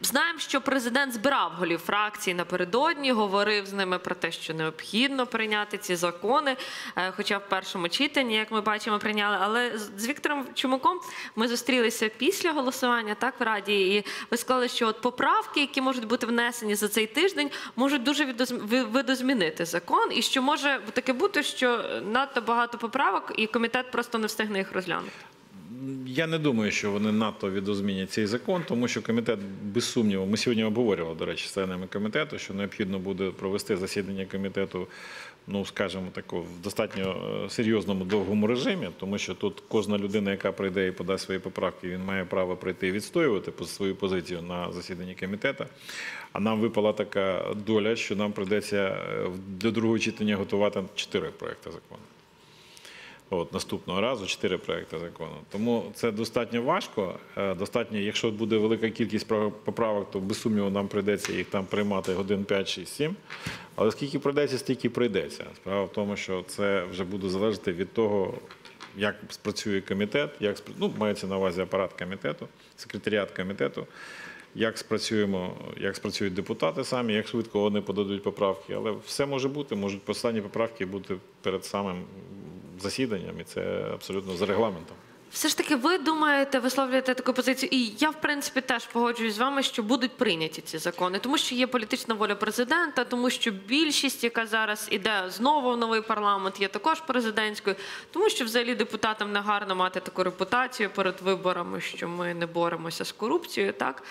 Знаємо, що президент збирав голів фракцій напередодні, говорив з ними про те, що необхідно прийняти ці закони, е, хоча в першому читанні, як ми бачимо, прийняли. Але з- Віктором Чумаком ми зустрілися після голосування, так в раді, і ви сказали, що от поправки, які можуть бути внесені за цей тиждень, можуть дуже видозмінити закон, і що може таке бути, що надто багато поправок, і комітет просто не встигне їх розглянути. Я не думаю, що вони надто відозмінять цей закон, тому що комітет без сумніву. Ми сьогодні обговорювали, до речі, з членами комітету, що необхідно буде провести засідання комітету, ну скажімо так, в достатньо е, серйозному довгому режимі, тому що тут кожна людина, яка прийде і подасть свої поправки, він має право прийти і відстоювати свою позицію на засіданні комітету. А нам випала така доля, що нам прийдеться е, до другого читання готувати чотири проекти закону. От, наступного разу чотири проекти закону. Тому це достатньо важко. Е, Достатньо, якщо буде велика кількість прав- поправок, то без сумніву нам прийдеться їх там приймати годин 5, 6, 7. Але скільки прийдеться, стільки прийдеться. Справа в тому, що це вже буде залежати від того, як спрацює комітет, як ну, мається на увазі апарат комітету, секретаріат комітету. Як спрацюємо, як спрацюють депутати самі, як швидко вони подадуть поправки, але все може бути, можуть останні поправки бути перед самим засіданням, і це абсолютно за регламентом. Все ж таки, ви думаєте, висловлюєте таку позицію, і я в принципі теж погоджуюсь з вами, що будуть прийняті ці закони, тому що є політична воля президента, тому що більшість, яка зараз іде знову в новий парламент, є також президентською, тому що взагалі депутатам не гарно мати таку репутацію перед виборами, що ми не боремося з корупцією. Так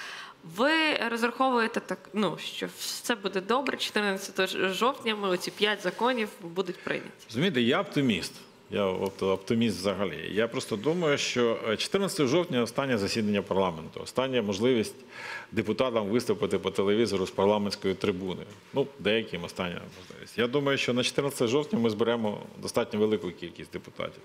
ви розраховуєте так, ну що все буде добре. 14 жовтня ми оці п'ять законів будуть прийняті. Розумієте, я оптиміст. Я оптиміст взагалі. Я просто думаю, що е, 14 жовтня останнє засідання парламенту, остання можливість депутатам виступити по телевізору з парламентської трибуни. Ну, деяким остання можливість. Я думаю, що на 14 жовтня ми зберемо достатньо велику кількість депутатів.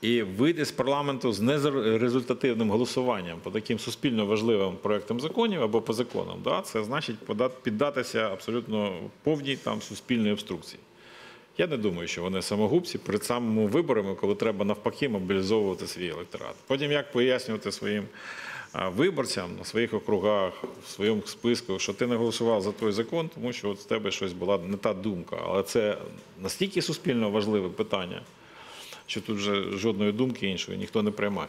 І вийти з парламенту з нерезультативним голосуванням по таким суспільно важливим проектам законів або по законам, да, це значить піддатися абсолютно повній там суспільній обструкції. Я не думаю, що вони самогубці перед самими виборами, коли треба навпаки мобілізовувати свій електорат. Потім як пояснювати своїм виборцям на своїх округах, в своєму списку, що ти не голосував за той закон, тому що от в тебе щось була не та думка. Але це настільки суспільно важливе питання, що тут вже жодної думки іншої ніхто не приймає.